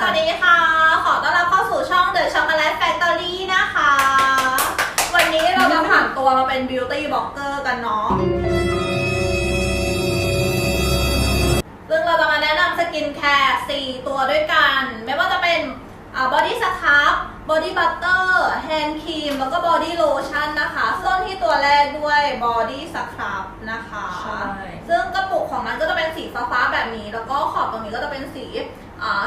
สวัสดีค่ะ ขอต้อนรับเข้าสู่ช่อง The Chocolate Factory นะคะ วันนี้เราจะผ่านตัวมาเป็น Beauty Blogger กันเนาะ ซึ่งเราจะมาแนะนำสกินแคร์4ตัวด้วยกัน ไม่ว่าจะเป็นบอดี้สครับบอดี้บัตเตอร์แฮนด์ครีมแล้วก็บอดี้โลชั่นนะคะเริ่มที่ตัวแรกด้วยบอดี้สครับนะคะใช่ซึ่งกระปุกของมันก็จะเป็นสีฟ้าๆแบบนี้ แล้วก็ขอบตรงนี้ก็จะเป็นสีอ่า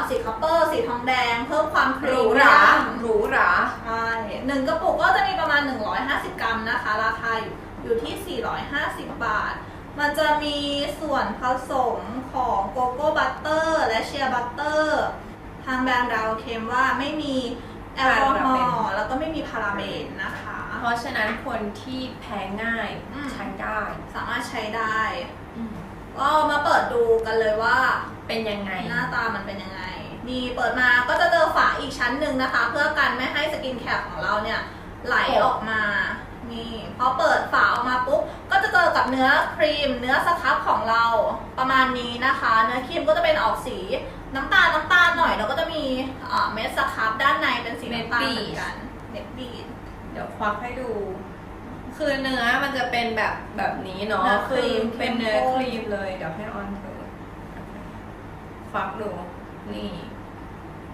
สีคัพเปอร์สีทองแดง เพิ่มความพหรีรูหเมีรายมหรูหราใช่หนึ่งกระปุกก็จะมีประมาณ 150 กรัมนะคะ ราคาอยู่อยู่ที่ 450 บาท มันจะมีส่วนผสมของโกโก้บัตเตอร์และเชียร์บัตเตอร์ทางแบรนด์เราเคลมว่าไม่มีแอลกอฮอล์แล้วก็ไม่มีพาราเบนนะคะ เพราะฉะนั้นคนที่แพ้ง่ายอืมใช้ได้ สามารถใช้ได้ ก็มาเปิดดูกันเลยว่าเป็นยังไง หน้าตามันเป็นยังไง นี่เปิดมาก็จะเจอฝาอีกชั้นหนึ่งนะคะ เพื่อกันไม่ให้สกินแคปของเราเนี่ยไหลโอ้ออกมา นี่พอเปิดฝาออกมาปุ๊บ ก็จะเจอกับเนื้อครีม เนื้อสครับของเราประมาณนี้นะคะ เนื้อครีมก็จะเป็นออกสีน้ำตาลน้ำตาลหน่อย แล้วก็จะมีเอ่อเม็ดสครับด้านในเป็นสีน้ำตาลเหมือนกันเม็ดบีดเดี๋ยวควักให้ดู คือเนื้อมันจะเป็นแบบแบบนี้เนาะเนื้อคคืรีอมเป็นเนื้อเข้มข้นครีมเลยเดี๋ยวให้ออนเธอควักดูนี่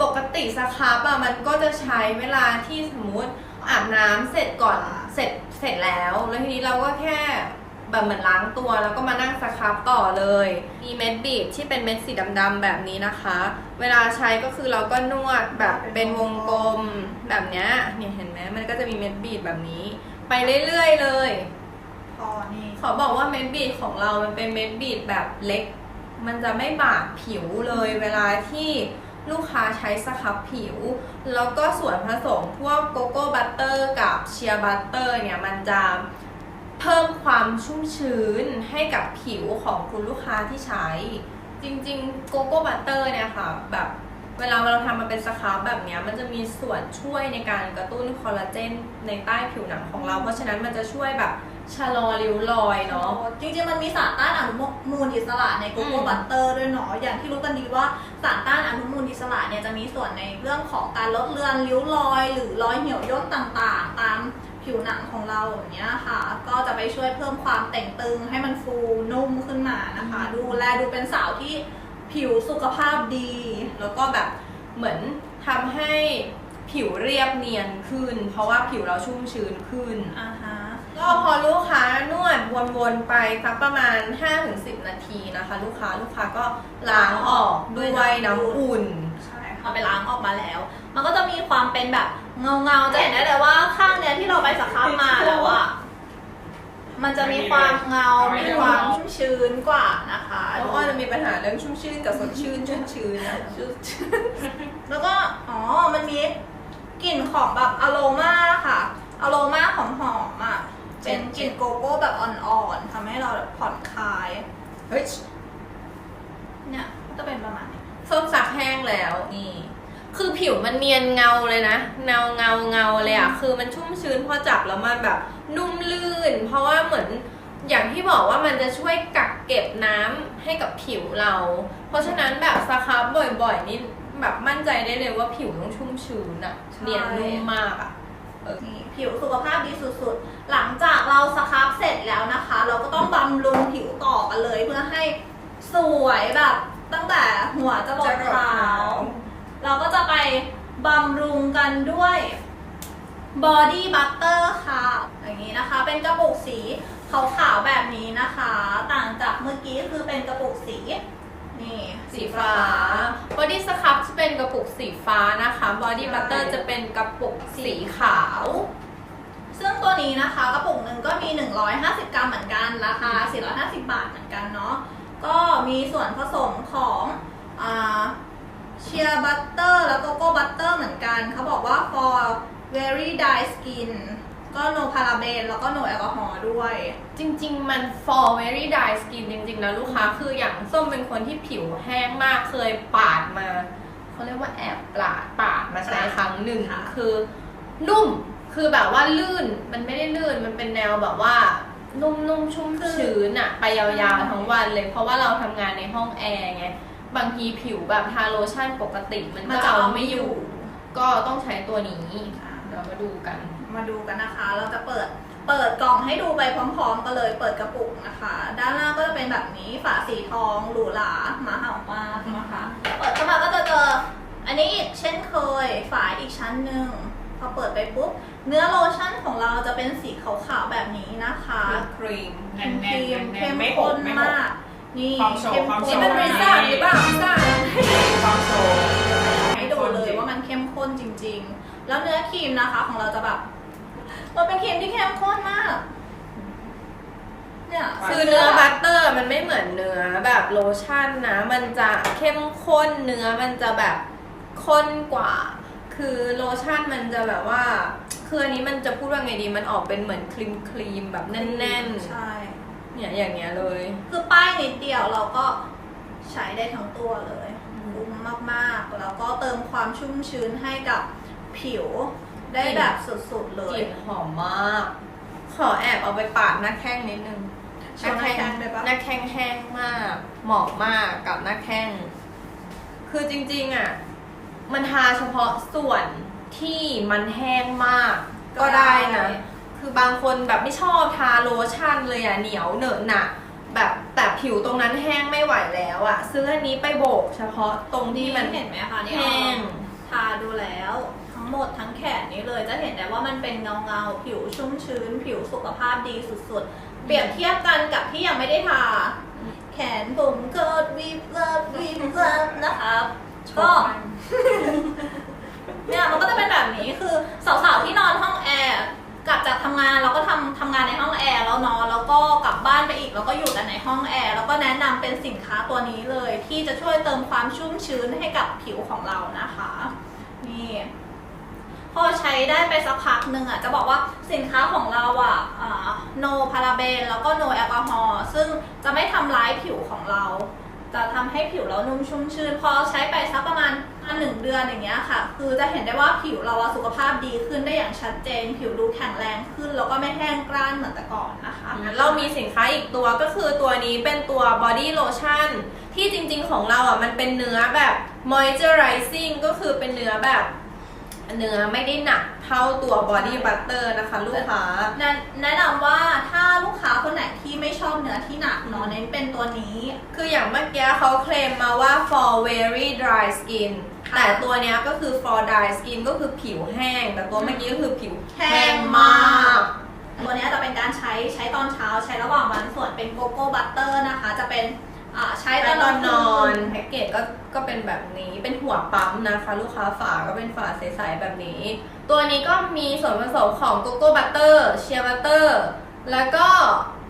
ปกติสครับอะมันก็จะใช้เวลาที่สมมุติอาบน้ำเสร็จก่อนเสร็จเสร็จแล้ว แล้วทีนี้เราก็แค่แบบเหมือนล้างตัวแล้วก็มานั่งสครับต่อเลย มีเม็ดบีบที่เป็นเม็ดสีดำๆแบบนี้นะคะ เวลาใช้ก็คือเราก็นวดแบบเป็นวงกลมแบบเนี้ยเนี่ยเห็นไหมมันก็จะมีเม็ดบีบแบบนี้ ไปเรื่อยๆเลย พอนี่ขอบอกว่าเม็ดบีดของเรา มันเป็นเม็ดบีดแบบเล็ก มันจะไม่บาดผิวเลย เวลาที่ลูกค้าใช้สครับผิว แล้วก็ส่วนผสมพวกโกโก้บัตเตอร์กับเชียร์บัตเตอร์เนี่ย มันจะเพิ่มความชุ่มชื้นให้กับผิวของคุณลูกค้าที่ใช้ จริงๆโกโก้บัตเตอร์เนี่ยค่ะ แบบ เวลาเราทำมาเป็นสครับแบบเนี้ยมันจะมีส่วนช่วยในการกระตุ้นคอลลาเจนในใต้ผิวหนังของเรา เพราะฉะนั้นมันจะช่วยแบบชะลอริ้วรอยเนาะ จริงๆ มันมีสารต้านอนุมูลอิสระในโกโก้อืมบัตเตอร์ด้วยเนาะ อย่างที่รู้กันดีว่าสารต้านอนุมูลอิสระเนี่ยจะมีส่วนในเรื่องของการลดเลือนริ้วรอย หรือรอยเหี่ยวย่นต่างๆ ตามผิวหนังของเราอย่างเงี้ยค่ะ ก็จะไปช่วยเพิ่มความเต่งตึงให้มันฟูนุ่มขึ้นมานะคะ ดูแลดูเป็นสาวที่ ผิวสุขภาพดี แล้วก็แบบเหมือนทำให้ผิวเรียบเนียนขึ้น เพราะว่าผิวเราชุ่มชื้นขึ้น อ่าฮะก็พอลูกค้านวดวนๆไปสักประมาณ 5-10 นาทีนะคะ ลูกค้าลูกค้าก็ล้างออกด้วยน้ำอุ่นใช่ค่ะไปล้างออกมาแล้ว มันก็จะมีความเป็นแบบเงาเงาๆจะเห็นได้เลยว่าข้างเนี้ยที่เราไปสักคับมาแล้วอะ มันจะมีความเงา มีความชุ่มชื้นกว่านะคะเพราะว่าจะมีปัญหาเรื่องชุ่มชื่นกับสดชื่นชุ่มชื้นนะแล้วก็ อ๋อ มันมีกลิ่นของแบบอะโรมาค่ะอะโรมาหอมๆอะ เป็นกลิ่นโกโก้แบบอ่อนๆทำให้เราแบบผ่อนคลาย เฮ้ย เนี่ยก็จะเป็นประมาณนี้ส้มซักแห้งแล้วนี่คือผิวมันเนียนเงาเลยนะ เงาเงาเงาเลยอะ คือมันชุ่มชื้นพอจับแล้วมันแบบ นุ่มลื่น เพราะว่าเหมือนอย่างที่บอกว่ามันจะช่วยกักเก็บน้ำให้กับผิวเรา เพราะฉะนั้นแบบสครับบ่อยๆนี่แบบมั่นใจได้เลยว่าผิวต้องชุ่มชื้นอะใช่เนียนนุ่มมากอะนี่ผิวสุขภาพดีสุดๆ หลังจากเราสครับเสร็จแล้วนะคะ เราก็ต้องบำรุงผิวต่อกันเลยเพื่อให้สวยแบบตั้งแต่หัวจรดเท้าเราก็จะไปบำรุงกันด้วย บอดี้บัตเตอร์ค่ะ อย่างนี้นะคะ เป็นกระปุกสีขาวๆแบบนี้นะคะ ต่างจากเมื่อกี้คือเป็นกระปุกสี นี่สีฟ้า บอดี้สครับจะเป็นกระปุกสีฟ้านะคะ บอดี้บัตเตอร์จะเป็นกระปุกสีขาว ซึ่งตัวนี้นะคะกระปุกหนึ่งก็มี 150 กรัมเหมือนกันราคา 450 บาทเหมือนกันเนาะ ก็มีส่วนผสมของเชียร์บัตเตอร์แล้วก็โก้บัตเตอร์เหมือนกัน เขาบอกว่า for very dry skin ก็ no paraben แล้วก็ no แอลกอฮอล์ด้วย จริง ๆ มัน for very dry skin จริง ๆ แล้วลูกค้าคืออย่างส้มเป็นคนที่ผิวแห้งมากเคยปาดมาเขาเรียกว่าแอบปาดปาดมาใช้ครั้งหนึ่งค่ะ คือนุ่มคือแบบว่าลื่นมันไม่ได้ลื่นมันเป็นแนวแบบว่านุ่มๆชุ่มชื้นอะไปยาวๆทั้งวันเลย เพราะว่าเราทำงานในห้องแอร์ไงบางทีผิวแบบทาโลชั่นปกติมันมันก็จะเอาเอาไม่ไม่ออยู่ยู่ ก็ต้องใช้ตัวนี้อ่า เดี๋ยวมาดูกัน มาดูกันนะคะ เราจะเปิดเปิดกล่องให้ดูไปพร้อมๆกันเลย เปิดกระปุกนะคะ ด้านล่างก็จะเป็นแบบนี้ฝาสีทองหรูหราหมาเห่ามากนะคะ เปิดเข้ามาก็จะเจออันนี้อีกเช่นเคยฝาอีกชั้นหนึ่งพอเปิดไปปุ๊บ เนื้อโลชั่นของเราจะเป็นสีขาวๆแบบนี้นะคะครีมแน่นคๆรีมแน่เข้นมๆไม่หข้กนไม่หกมาก นี่ความโชว์เข้มความโชข้นว์นี่มันริซ่าหรือเปล่าริซ่าความโซใข้มข้นจริง ๆ แล้วเนื้อครีมนะคะ ของเราจะแบบมันเป็นครีมที่เข้มข้นมาก เนี่ยคือเนื้อบัตเตอร์มันไม่เหมือนเนื้อแบบโลชั่นนะ มันจะเข้มข้นเนื้อมันจะแบบข้นกว่า คือโลชั่นมันจะแบบว่า คืออันนี้มันจะพูดว่าไงดี มันออกเป็นเหมือนครีมครีมๆแบบแน่นใช่ๆเนี่ยอย่างเงี้ยเลย คือป้ายนิดเดียวเราก็ใช้ได้ทั้งตัวเลยคุ้ มมากๆ แล้วก็เติมความชุ่มชื้นให้กับผิวได้แบบสุดๆเลกยลิ่นหอมมาก ขอแอบเอาไปปาดหน้าแข้งนิดนึงโชว์หน้าแข้งได้ปะหน้าแข้งแห้งมาก เหมาะมากกับหน้าแข้ง คือจริงๆอะ มันทาเฉพาะส่วนที่มันแห้งมากก็ได้นะ คือบางคนแบบไม่ชอบทาโลชั่นเลยอะเหนียวเหนอะหนะ แบบแต่ผิวตรงนั้นแห้งไม่ไหวแล้วอะซื้ออันนี้ไปโบก เฉพาะตรงที่ที่มัมันนเห็นไหมคะนี่แห้งทาดูแล้วทั้งหมดทั้งแขนนี้เลยจะเห็นได้ว่ามันเป็นเงาเงาๆผิวชุ่มชื้น ผิวสุขภาพดีสุดๆ เปรียบเทียบกันกับที่ยังไม่ได้ทา แขนผมเกิดวีบเลิฟวีบเลิฟนะครับก็เนี่ยมันก็จะเป็นแบบนี้คือสาวๆที่นอนห้องแอร์ กลับจากทำงานเราก็ทำทำงานในห้องแอร์แล้วเนอนแล้วก็กลับบ้านไปอีกแล้วก็อยู่แต่ในห้องแอร์แล้วก็แนะนำเป็นสินค้าตัวนี้เลย ที่จะช่วยเติมความชุ่มชื้นให้กับผิวของเรานะคะนี่พอใช้ได้ไปสักพักหนึ่งอะจะบอกว่าสินค้าของเราอะโนพาราเบนแล้วก็โนแอลกอฮอล์ซึ่งจะไม่ทำร้ายผิวของเรา จะทำให้ผิวเรานุ่มชุ่มชื้นพอใช้ไปสักประมาณ หนึ่งเดือนอย่างเงี้ยค่ะ คือจะเห็นได้ว่าผิวเราอะสุขภาพดีขึ้นได้อย่างชัดเจน ผิวดูแข็งแรงขึ้น แล้วก็ไม่แห้งกร้านเหมือนแต่ก่อนนะคะงั้นเรามีสินค้าอีกตัวก็คือตัวนี้เป็นตัว body lotion ที่จริงๆของเราอะมันเป็นเนื้อแบบ moisturizing ก็คือเป็นเนื้อแบบเนื้อไม่ได้หนักเท่าตัว body butter นะคะลูกค้าแนะแนะนำว่าถ้าลูกค้าคนไหนที่ไม่ชอบเนื้อที่หนักเนาะเน้นเป็นตัวนี้ คืออย่างเมื่อกี้เขาเคลมมาว่า for very dry skin ค่ะ แต่ตัวเนี้ยก็คือ for dry skin ก็คือผิวแห้ง แต่ตัวเมื่อกี้ก็คือผิวแห้งมาก ตัวเนี้ยจะเป็นการใช้ใช้ตอนเช้าใช้ระหว่างวันส่วนเป็นโกโก้บัตเตอร์นะคะ จะเป็นอ่าใช้ตอนนอนนแพ็กเกจก็ก็เป็นแบบนี้เป็นหัวปั๊มนะคะ ลูกค้าฝาก็เป็นฝาใสๆแบบนี้ ตัวนี้ก็มีส่วนผสมของโกโก้บัตเตอร์เชียร์บัตเตอร์แล้วก็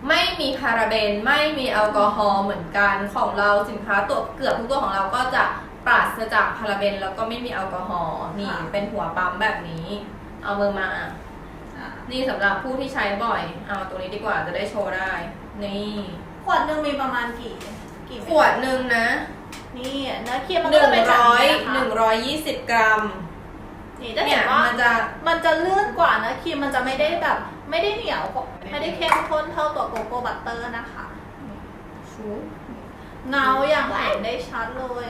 ไม่มีพาราเบนไม่มีแอลกอฮอล์เหมือนกันของเราสินค้าตัวเกือบทุกตัวของเราก็จะ ปราศจากพาราเบนแล้วก็ไม่มีแอลกอฮอล์นี่ค่ะ เป็นหัวปั๊มแบบนี้ เอามือมา อ่านี่สำหรับผู้ที่ใช้บ่อย เอาตัวนี้ดีกว่าจะได้โชว์ได้ นี่ ขวดหนึ่งมีประมาณกี่กี่เม็ขวดหนึ่งนะนี่เนื้อครีมมันหก็นึ่จะงเป็นแบบร้อยนี้นะคะหนึ่งร้อยยี่สิบกรัม นี่จะเนี่เห็ยนว่า มันจะ มันจะลื่นกว่าเนื้อครีมมันจะไม่ได้แบบ ไม่ได้เหนียวกว่าไม่ได้เข้มข้นเท่าตัวโกโก้บัตเตอร์นะคะชูเงาอย่างเห็นได้ชัดเลย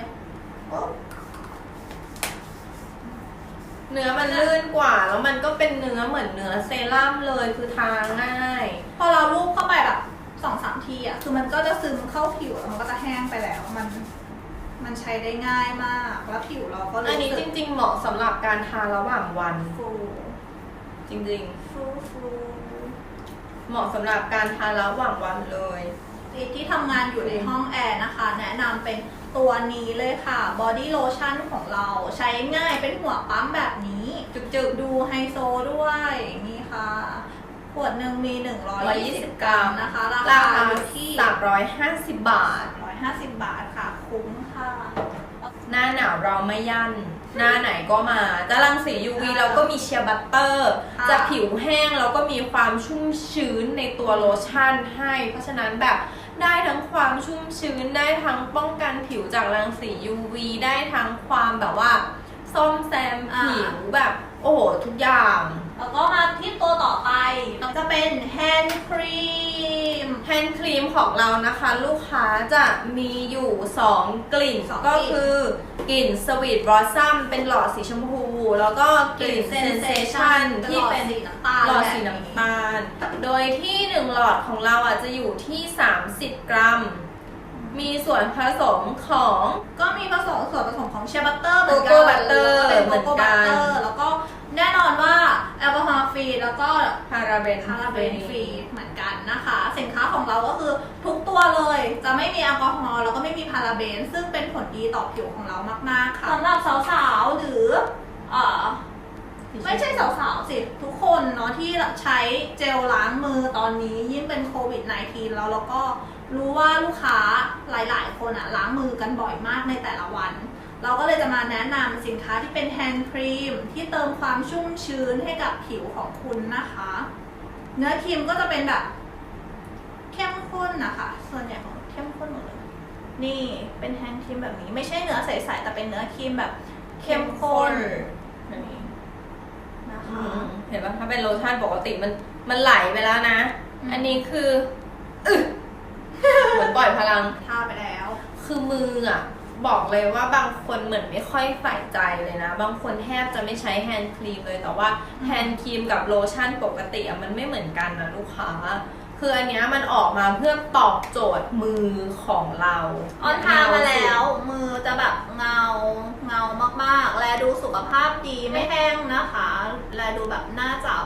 เนื้อมันลื่นกว่า แล้วมันก็เป็นเนื้อเหมือนเนื้อเซรั่มเลยคือทาง่าย พอเราลูบเข้าไปแบบสองสามทีอะ คือมันก็จะซึมเข้าผิวแล้วมันก็จะแห้งไปแล้ว มัน มันใช้ได้ง่ายมาก แล้วผิวเราก็อันรู้นี้สึจกริง ๆ เหมาะสำหรับการทาระหว่างวัน ฟู จริงฟูฟูๆเหมาะสำหรับการทาระหว่างวันเลยที่ที่ทำงานอยู่ในห้องแอร์นะคะ แนะนำเป็น ตัวนี้เลยค่ะ body lotion ของเราใช้ง่ายเป็นหัวปั๊มแบบนี้ จุกๆดูไฮโซด้วย นี่ค่ะ ขวดหนึ่งมี 120 กรัมนะคะ ราราคาคาอยู่ที่ 350 บาท 150 บาทค่ะ คุ้มค่ะ หน้าหนาวเราไม่ยั่นหน้าไหนก็มาจะรังสี UV เราก็มีเชียร์บัตเตอร์ค่ะจะผิวแห้งเราก็มีความชุ่มชื้นในตัวโลชั่นให้ เพราะฉะนั้นแบบ ได้ทั้งความชุ่มชื้นได้ทั้งป้องกันผิวจากรังสี UV ได้ทั้งความแบบว่า ซ่อมแซมผิวแบบ โอ้โห ทุกอย่าง แล้วก็มาที่ตัวต่อไปจะเป็นแฮนด์ครีม แฮนด์ครีมของเรานะคะ ลูกค้าจะมีอยู่ 2 กลิ่น สองกลิ่น ก็คือกลิ่นสวีทบลอสซัมเป็นหลอดสีชมพู แล้วก็กลิ่นเซนเซชันที่เป็นสีน้ำตาลหลอดสีน้ำตาล โดยที่ 1 หลอดของเราอะจะอยู่ที่ 30 กรัม มีส่วนผสมของ ก็มีผสมส่วนผสมของเชฟบัตเตอร์เหมือนกั Cocoa butter เป็นโกโก้เหมืบัอนตกันเตอร์ แล้วก็ แน่นอนว่าแอลกอฮอล์ฟรีแล้วก็พาราเบนพาราเบนฟรีเหมือนกันนะคะ สินค้าของเราก็คือทุกตัวเลย จะไม่มีแอลกอฮอล์แล้วก็ไม่มีพาราเบน ซึ่งเป็นผลดีต่อผิวของเรามากๆค่ะสำหรับสาวๆหรือเอ่อไม่ใช่สาวๆสิ ทุกคนเนาะที่ใช้เจลล้างมือตอนนี้ยิ่งเป็นโควิด -19 แล้วแล้วก็รู้ว่าลูกค้าหลายๆ คนอะล้างมือกันบ่อยมากในแต่ละวัน เราก็เลยจะมาแนะนำสินค้าที่เป็นแฮนด์ครีมที่เติมความชุ่มชื้นให้กับผิวของคุณนะคะ เนื้อครีมก็จะเป็นแบบเข้มข้นนะคะ ส่วนใหญ่ของเข้มข้นหมดเลย นี่เป็นแฮนด์ครีมแบบนี้ ไม่ใช่เนื้อใสๆแต่เป็นเนื้อครีมแบบเข้มข้นนี่นะคะเห็นปะถ้าเป็นโลชั่นปกติมันมันไหลไปแล้วนะอืมอันนี้คืออึเหมือนปล่อยพลังทาไปแล้ว คือมืออะ บอกเลยว่าบางคนเหมือนไม่ค่อยใส่ใจเลยนะ บางคนแทบจะไม่ใช้แฮนด์ครีมเลย แต่ว่าแฮนด์ครีมกับโลชั่นปกติมันไม่เหมือนกันนะลูกค้า คืออันเนี้ยมันออกมาเพื่อตอบโจทย์มือของเราออนทามาแล้ว มือจะแบบเงาเงามากๆ แลดูสุขภาพดีไม่แห้งนะคะ แลดูแบบน่าจับ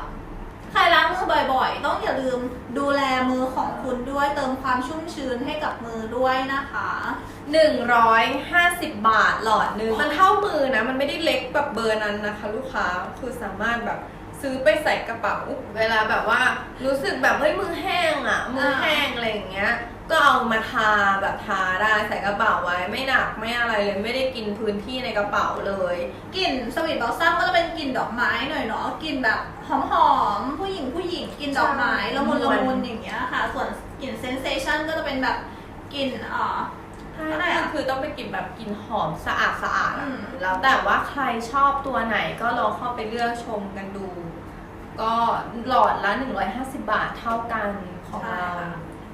บ่อยๆ ต้องอย่าลืมดูแลมือของคุณด้วยเติมความชุ่มชื้นให้กับมือด้วยนะคะ 150 บาทหลอดหนึงมันเท่ามือนะ มันไม่ได้เล็กแบบเบอร์นั้นนะคะ ลูกค้าคือสามารถแบบซื้อไปใส่กระเป๋า เวลาแบบว่ารู้สึกแบบเฮ้ยมือแห้งอะมือแห้งอะไรอย่างเงี้ย ก็เอามาทาแบบทาได้ใส่กระเป๋าไว้ไม่หนักไม่อะไรเลยไม่ได้กินพื้นที่ในกระเป๋าเลย กลิ่นสวีทบอลซัมก็จะเป็นกลิ่นดอกไม้หน่อยเนาะกลิ่นแบบหอมๆผู้หญิงผู้หญิงกลิ่นดอกไม้ใช่ละมุนนวละลมุนอย่างเงี้ยค่ะ ส่วนกลิ่นเซนเซชันก็จะเป็นแบบกลิ่นเอ่ออะไรคืออะคือต้องไปกินแบบกินหอมสะอาดสะอาดอะอืมแล้วแต่ว่าใครชอบตัวไหนก็ลองเข้าไปเลือกชมกันดู ก็หลอดละ 150 บาทเท่ากันของใช่เราค่ะ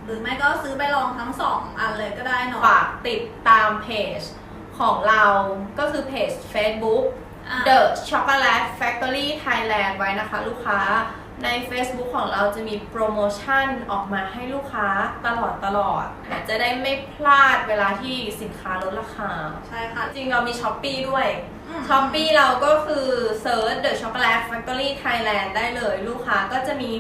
หรือไม่ก็ซื้อไปลองทั้งสองอันเลยก็ได้เนาะฝากติดตามเพจของเราก็คือเพจ Facebook อะ The Chocolate Factory Thailand ไว้นะคะลูกค้าใน Facebook ของเราจะมีโปรโมชั่นออกมาให้ลูกค้าตลอดตลอดจะได้ไม่พลาดเวลาที่สินค้าลดราคา ใช่ค่ะจริงเรามีช้อปปีด้วย ม ช้อปปีเราก็คือเซิร์ช The Chocolate Factory Thailand ได้เลย ลูกค้าก็จะมี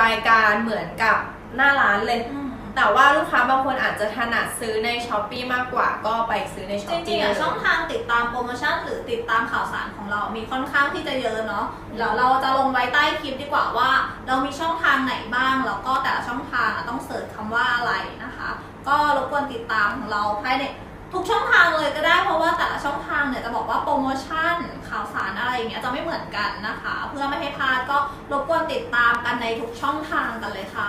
รายการเหมือนกับหน้าร้านเลย อืม แต่ว่าลูกค้าบางคนอาจจะถนัดซื้อในช้อปปีมากกว่าก็ไปซื้อในช้อจปปีริงๆอะช่องทางติดตามโปรโมชั่นหรือติดตามข่าวสารของเรา มีค่อนข้างที่จะเยอะเนาะเดี๋ยวเราจะลงไว้ใต้คลิปดีกว่าว่า เรามีช่องทางไหนบ้างแล้วก็แต่ละช่องทางอะต้องเสิร์ชคำว่าอะไรนะคะ ก็รบกวนติดตามของเราภายในทุกช่องทางเลยก็ได้เพราะว่าแต่ละช่องทางเนี่ยจะบอกว่าโปรโมชั่นข่าวสารอะไรอย่างเงี้ยจะไม่เหมือนกันนะคะ เพื่อไม่ให้พลาดก็รบกวนติดตามกันในทุกช่องทางกันเลยค่ะ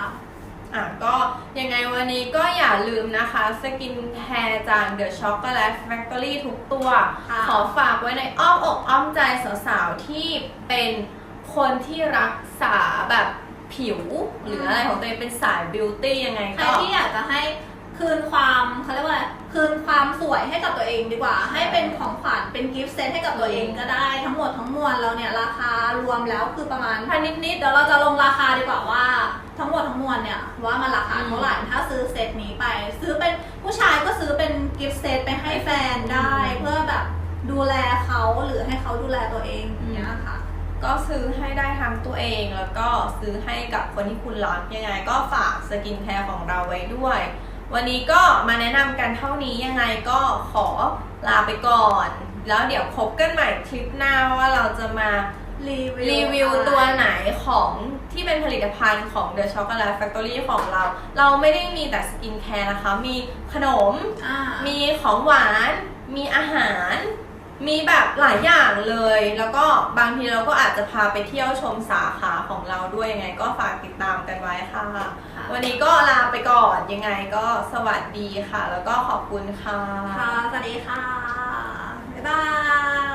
อะก็ ยังไงวันนี้ก็อย่าลืมนะคะสกินแคร์จาก The Chocolate Factory ทุกตัวค่ะขอฝากไว้ในอ้อมอกอ้อมใจสาวๆ ที่เป็นคนที่รักษาแบบผิว หรืออะไรของตัวเองเป็นสายบิวตี้ยังไงใครก็ที่อยากจะให้คืนความเขาเรียกว่าอะไรคืนความสวยให้กับตัวเองดีกว่า ให้เป็นของขวัญเป็นกิฟต์เซตให้กับตัวเองก็ได้ ทั้งหมดทั้งมวลเราเนี่ยราคารวมแล้วคือประมาณพันนิดๆเดี๋ยวเราจะลงราคาดีกว่าว่า เนี่ยว่ามันราคาเท่าไหร่ถ้าซื้อเซตนี้ไป ซื้อเป็นผู้ชายก็ซื้อเป็นกิฟต์เซตไปให้แฟนได้ เพื่อแบบดูแลเขาหรือให้เขาดูแลตัวเองอย่างเงี้ยค่ะ ก็ซื้อให้ได้ทั้งตัวเองแล้วก็ซื้อให้กับคนที่คุณรักยังไง ก็ฝากสกินแคร์ของเราไว้ด้วย วันนี้ก็มาแนะนำกันเท่านี้ยังไงก็ขอลาไปก่อน แล้วเดี๋ยวพบกันใหม่คลิปหน้าว่าเราจะมารีวิวรีวิวตัวไหน ของที่เป็นผลิตภัณฑ์ของ The Chocolate Factory ของเรา เราไม่ได้มีแต่สกินแคร์นะคะ มีขนม อ่ามีของหวาน มีอาหาร มีแบบหลายอย่างเลย แล้วก็บางทีเราก็อาจจะพาไปเที่ยวชมสาขาของเราด้วยยังไง ก็ฝากติดตามกันไว้ค่ะ วันนี้ก็ลาไปก่อนยังไงก็สวัสดีค่ะ แล้วก็ขอบคุณค่ะ ค่ะสวัสดีค่ะ บ๊ายบาย